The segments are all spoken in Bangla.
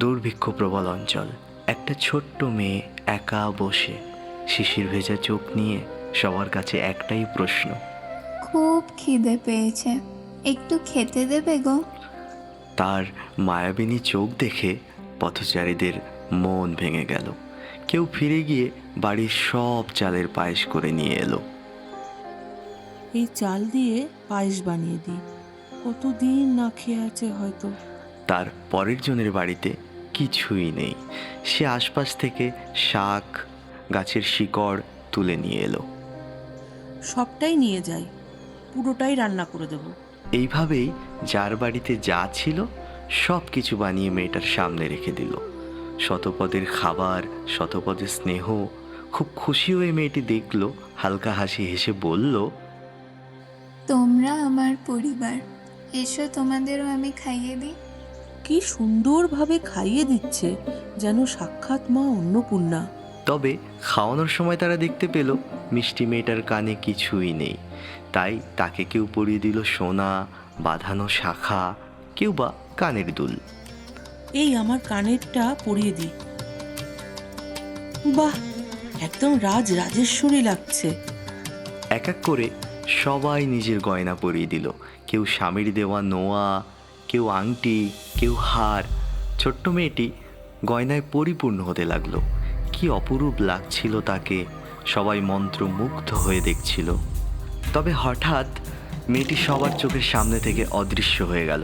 দুর্ভিক্ষ প্রবল অঞ্চল। একটা ছোট্ট মেয়ে একা বসে শিশির ভেজা চোখ নিয়ে সবার কাছে একটাই প্রশ্ন। খুব খিদে পেয়েছে। একটু খেতে দেবে গো? তার মায়াবিনী চোখ দেখে পথচারীদের মন ভেঙে গেল। কেউ ফিরে গিয়ে বাড়ির সব চালের পায়েস করে নিয়ে এলো। এই চাল দিয়ে পায়েস বানিয়ে দিই। কতদিন না খেয়ে আছে হয়তো। তার পরের জনের বাড়িতে কিছুই নেই। সে আশপাশ থেকে শাক গাছের শিকড় তুলে নিয়ে এলো। সবটাই নিয়ে যাই পুরোটাই রান্না করে দেবো। এইভাবেই যার বাড়িতে যা ছিল সব কিছু বানিয়ে মেয়েটার সামনে রেখে দিল। শতপদের খাবার শতপদের স্নেহ খুব খুশি হয়ে মেয়েটি দেখল হালকা হাসি হেসে বলল তোমরা আমার পরিবার এসো তোমাদেরও আমি খাইয়ে দিই। কি সুন্দরভাবে খাইয়ে দিচ্ছে যেন সাক্ষাৎ মা অন্নপূর্ণা। তবে খাওয়ানোর সময় তারা দেখতে পেল মিষ্টি মেয়েটার কানে কিছুই নেই। তাই তাকে কেউ পরিয়ে দিল সোনা বাঁধানো শাখা কেউ বা কানের দুল। এই আমার কানেরটা পরিয়ে দিই বাহ একদম রাজ রাজেশ্বরী লাগছে। এক এক করে সবাই নিজের গয়না পরিয়ে দিল। কেউ স্বামীর দেওয়া নোয়া কেউ আংটি, কেউ হার, ছোট্ট মেয়েটি গয়নায় পরিপূর্ণ হতে লাগল। কি অপরূপ লাগছিল তাকে, সবাই মন্ত্রমুগ্ধ হয়ে দেখছিল। তবে হঠাৎ মেয়েটি সবার চোখের সামনে থেকে অদৃশ্য হয়ে গেল।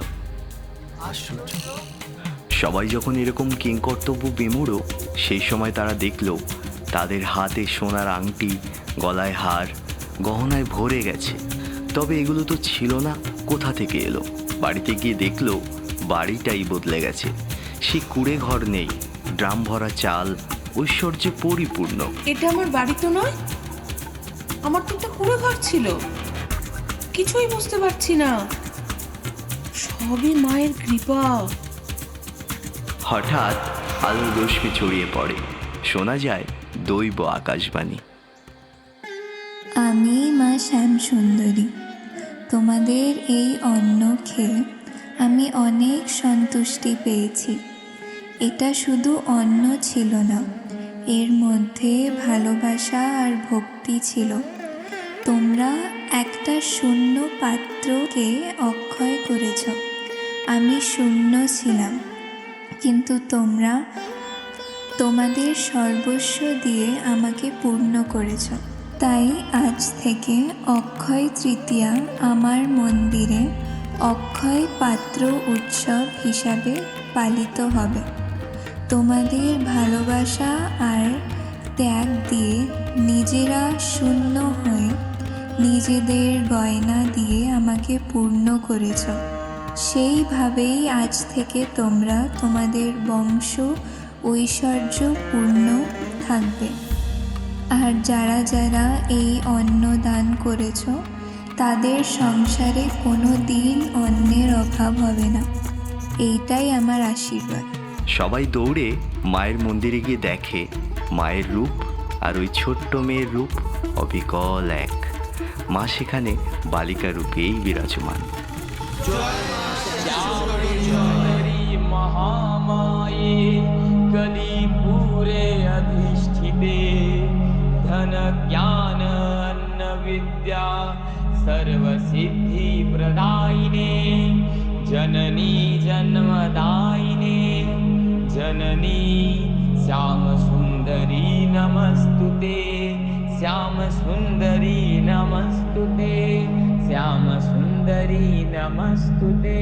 সবাই যখন এরকম কিংকর্তব্য বিমূঢ় সেই সময় তারা দেখল, তাদের হাতে সোনার আংটি, গলায় হার, গহনায় ভরে গেছে। তবে এগুলো তো ছিল না, কোথা থেকে এলো? বাড়িতে গিয়ে দেখল বাড়িটাই বদলে গেছে। সে কুড়ে ঘর নেই ড্রাম ভরা চাল ঐশ্বর্যে পরিপূর্ণ। এটা আমার বাড়ি তো নয় আমার তো একটা কুড়ে ঘর ছিল। কিছুই বুঝতে পারছি না। সবই মায়ের কৃপা। হঠাৎ আলোর রশ্মি ছড়িয়ে পড়ে। শোনা যায় দৈব আকাশবাণী। আমি মা শ্যাম সুন্দরী তোমাদের এই অন্ন খেয়ে আমি অনেক সন্তুষ্টি পেয়েছি। এটা শুধু অন্ন ছিল না, এর মধ্যে ভালোবাসা আর ভক্তি ছিল। তোমরা একটা শূন্য পাত্রকে অক্ষয় করেছ। আমি শূন্য ছিলাম, কিন্তু তোমরা তোমাদের সর্বস্ব দিয়ে আমাকে পূর্ণ করেছ। তাই আজ থেকে অক্ষয় তৃতীয়া আমার মন্দিরে অক্ষয় পাত্র উৎসব হিসাবে পালিত হবে। তোমাদের ভালোবাসা আর ত্যাগ দিয়ে নিজেরা শূন্য হয়ে নিজেদের গয়না দিয়ে আমাকে পূর্ণ করেছ। সেইভাবেই আজ থেকে তোমরা তোমাদের বংশ ঐশ্বর্য পূর্ণ থাকবে। আর যারা যারা এই অন্ন দান করেছ তাদের সংসারে কোনো দিন অন্নের অভাব হবে না এইটাই আমার আশীর্বাদ সবাই দৌড়ে মায়ের মন্দিরে গিয়ে দেখে মায়ের রূপ আর ওই ছোট্ট মেয়ের রূপ অবিকল এক মা সেখানে বালিকা রূপেই বিরাজমান মহামায়ে কলি অধিষ্ঠিতে धनज्ञान अन्नविद्या सर्वसिद्धिप्रदायिने जननी जन्मदायिने जननी श्यामसुन्दरी नमस्तु ते श्यामसुन्दरी नमस्तु ते श्यामसुन्दरी नमस्तु ते